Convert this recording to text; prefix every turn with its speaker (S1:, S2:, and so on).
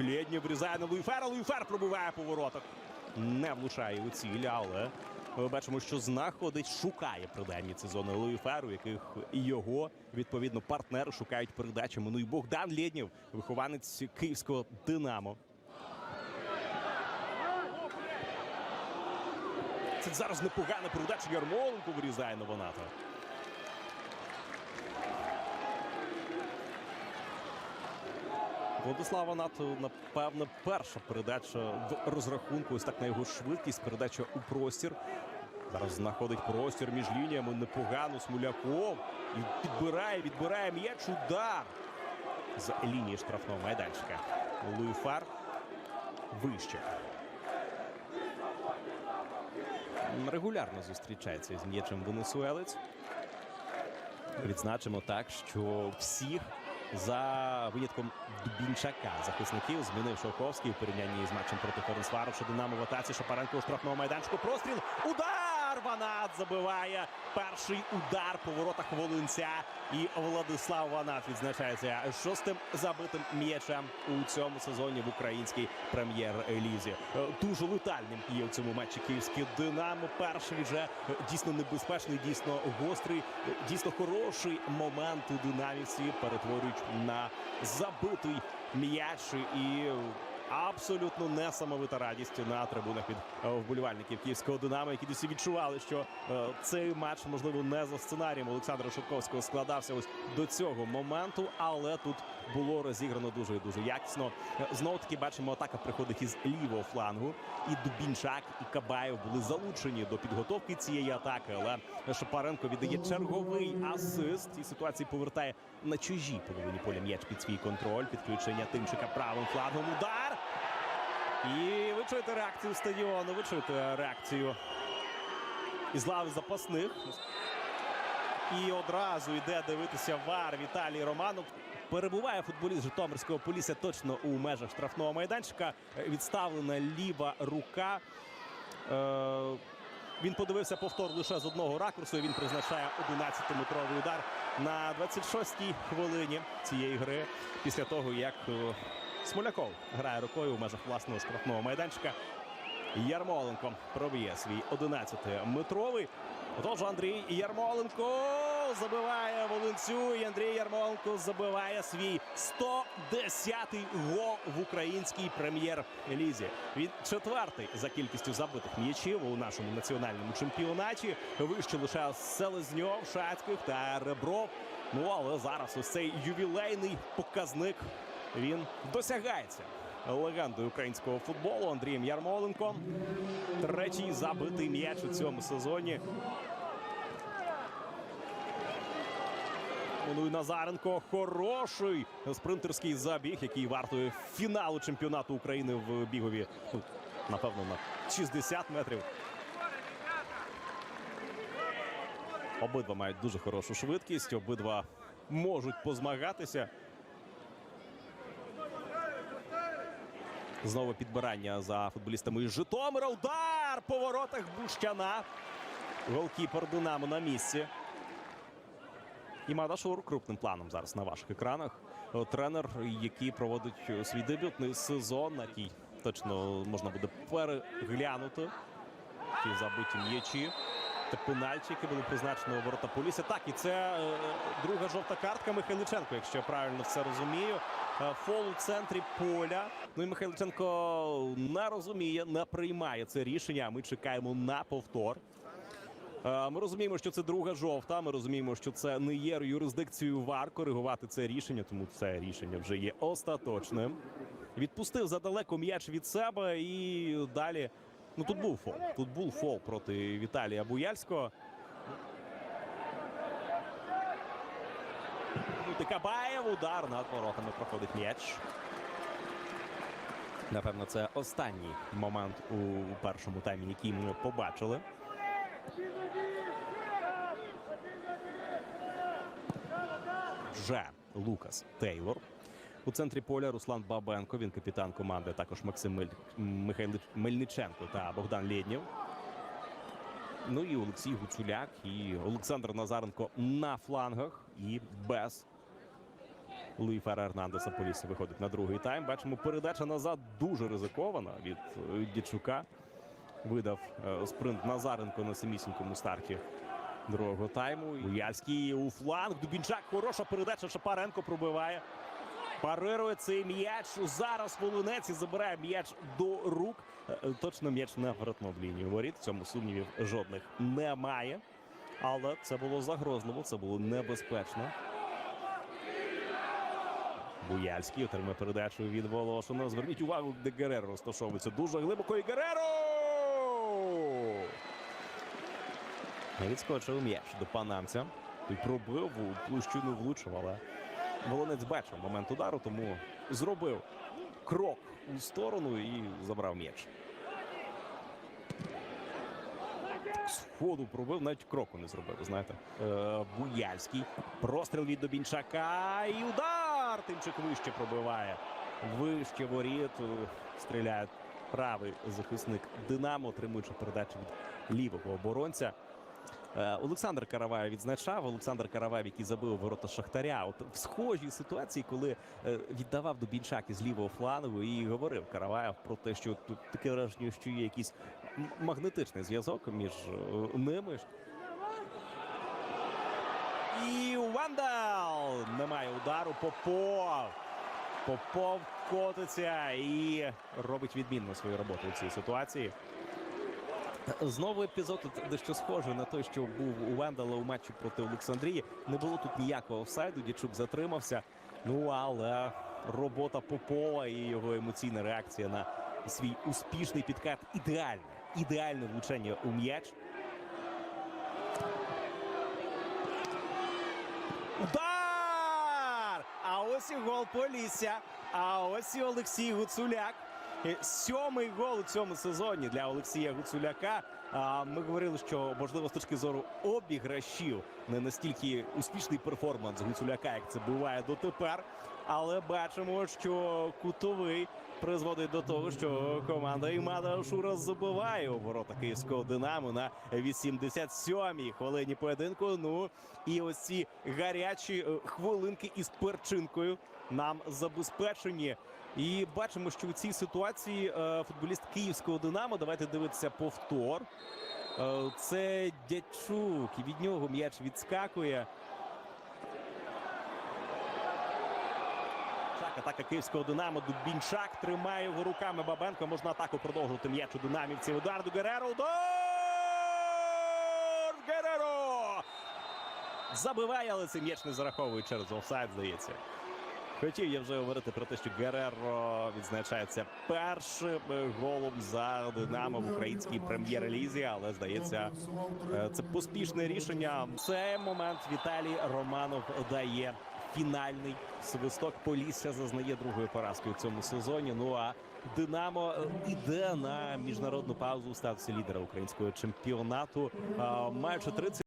S1: Лєднів врізає на Луїфера. Луїфер пробиває по. Не влучає у ціль, але ми бачимо, що знаходить, шукає принаймні ці зони Луїферу, яких його відповідно партнери шукають передачами. Ну і Богдан Лєднів, вихованець київського Динамо. Це зараз непогана передача. Ярмоленко вирізає на Владислава НАТО, напевно, перша передача в розрахунку. Ось так на його швидкість. Передача у простір. Зараз знаходить простір між лініями непогано Смуляков. І підбирає, відбирає м'яч. Удар з лінії штрафного майданчика. Луїфар вище. Регулярно зустрічається з м'ячем венесуелець. Відзначимо так, що всіх за винятком Дубінчака захисників змінив Шовковський у порівнянні з матчем проти Ференсваровича. Динамо в атаці Шапаренко у штрафному майданчику. Простріл. Удар! Ванат забиває перший удар по воротах Волинця. І Владислав Ванат відзначається шостим забитим м'ячем у цьому сезоні в українській прем'єр-лізі. Е, Дуже летальним є в цьому матчі київське Динамо. Перший вже е, дійсно небезпечний, дійсно гострий, е, дійсно хороший момент у динаміці перетворюють на забитий м'яч і. Абсолютно несамовита радість на трибунах від е, вболівальників київського динамо, які досі відчували, що е, цей матч можливо не за сценарієм Олександра Шевковського складався ось до цього моменту, але тут було розіграно дуже і дуже якісно. Знову таки бачимо, атака приходить із лівого флангу. І Дубінчак, і Кабаєв були залучені до підготовки цієї атаки. Але Шапаренко віддає черговий асист і ситуації повертає на чужій половині поля м'яч під свій контроль. Підключення Тимчика правим флангом. Удар. І ви чуєте реакцію стадіону. Ви чуєте реакцію із лави запасних. І одразу йде дивитися вар Віталій Романов. Перебуває футболіст Житомирського полісся точно у межах штрафного майданчика. Відставлена ліва рука. Е, він подивився повтор лише з одного ракурсу. і Він призначає 11-метровий удар на 26-й хвилині цієї гри. Після того, як е, Смоляков грає рукою у межах власного штрафного майданчика. Ярмоленко проб'є свій 11-метровий. Отож, Андрій Ярмоленко забиває Волинцю. І Андрій Ярмоленко забиває свій 110-й гол в українській прем'єр-лізі. Він четвертий за кількістю забитих м'ячів у нашому національному чемпіонаті. Вище лише Селезньов, Шацьких та Ребров. Ну але зараз ось цей ювілейний показник він досягається легендою українського футболу Андрієм Ярмоленком. Третій забитий м'яч у цьому сезоні. Ну і Назаренко хороший спринтерський забіг, який вартує фіналу чемпіонату України в бігові. Ну, напевно, на 60 метрів. Обидва мають дуже хорошу швидкість, обидва можуть позмагатися. Знову підбирання за футболістами із Житомира. Удар по воротах Бущана. Голкіпер Динамо на місці. І Мадашур крупним планом зараз на ваших екранах. Е, Тренер, який проводить е, свій дебютний сезон, на який точно можна буде переглянути ті забиті м'ячі та пенальті, які були призначені у ворота Полісся. Так, і це е, друга жовта картка Михайличенко, якщо я правильно все розумію. Фол у центрі поля. Ну і Михайличенко не розуміє, не приймає це рішення. Ми чекаємо на повтор. Е, Ми розуміємо, що це друга жовта. Ми розуміємо, що це не є юрисдикцією ВАР коригувати це рішення, тому це рішення вже є остаточним. Відпустив задалеко м'яч від себе і далі. Ну тут був фол. Тут був фол проти Віталія Буяльського. Ну, Тикабаєв удар над воротами проходить м'яч. Напевно, це останній момент у першому таймі, який ми побачили. Вже Лукас Тейлор. У центрі поля Руслан Бабенко. Він капітан команди. Також Максим Мель... Михайло Мельниченко та Богдан Лєднєв. Ну і Олексій Гуцуляк і Олександр Назаренко на флангах і без Луї Фера Ернандеса Полісся виходить на другий тайм. Бачимо, передача назад дуже ризикована від е, Видав е, спринт Назаренко на самісінькому старті другого тайму. Буяльський у фланг. Дубінчак. Хороша передача. Шапаренко пробиває. Парирує цей м'яч. Зараз Волинець і забирає м'яч до рук. Е, е, Точно м'яч не в лінію воріт. В цьому сумнівів жодних немає. Але це було загрозливо, це було небезпечно. Буяльський отримає передачу від Волошина. Зверніть увагу, де Гереро розташовується дуже глибоко. І Гереро! Не відскочив м'яч до панамця. Той пробив, у площину влучив, але Волонець бачив момент удару, тому зробив крок у сторону і забрав м'яч. Сходу пробив, навіть кроку не зробив, знаєте. Е, Буяльський. Простріл від Добінчака. І удар! Тимчик вище пробиває. Вище воріт. Е, Стріляє правий захисник Динамо, отримуючи передачу від лівого оборонця. Е, Олександр Караваєв відзначав. Олександр Караваєв, який забив ворота Шахтаря. От в схожій ситуації, коли е, віддавав Дубінчак із лівого флангу, і говорив Караваєв про те, що тут таке враження, що є якийсь магнетичний зв'язок між е, ними. І Вандал! Немає удару. Попов. Попов котиться і робить відмінно свою роботу у цій ситуації. Знову епізод дещо схожий на той, що був у Вендала у матчі проти Олександрії. Не було тут ніякого офсайду. Дячук затримався. Ну але робота Попова і його емоційна реакція на свій успішний підкат ідеальне, ідеальне влучення у м'яч. Удар! А ось і гол Полісся. А ось і Олексій Гуцуляк. Сьомий гол у цьому сезоні для Олексія Гуцуляка. А ми говорили, що можливо з точки зору обіграшів не настільки успішний перформанс Гуцуляка, як це буває дотепер. Але бачимо, що кутовий призводить до того, що команда Імада Шура забиває у ворота київського динамо на 87-й хвилині поєдинку. Ну і ось ці гарячі е, хвилинки із перчинкою нам забезпечені. І бачимо, що у цій ситуації е, футболіст київського динамо. Давайте дивитися повтор. Е, це Дячук, і від нього м'яч відскакує. Так, атака київського динамо. Дубінчак тримає його руками. Бабенко можна атаку продовжувати м'яч у динамівців. Удар до Гереро. Удар! Гереро! Забиває, але цей м'яч не зараховує через офсайд, здається. Хотів я вже говорити про те, що Гереро відзначається першим е, голом за Динамо в українській прем'єр-лізі, але здається, е, це поспішне рішення. Цей момент Віталій Романов дає фінальний свисток. Полісся зазнає другої поразки у цьому сезоні. Ну а Динамо е, іде на міжнародну паузу у статусі лідера українського чемпіонату, е, маючи 30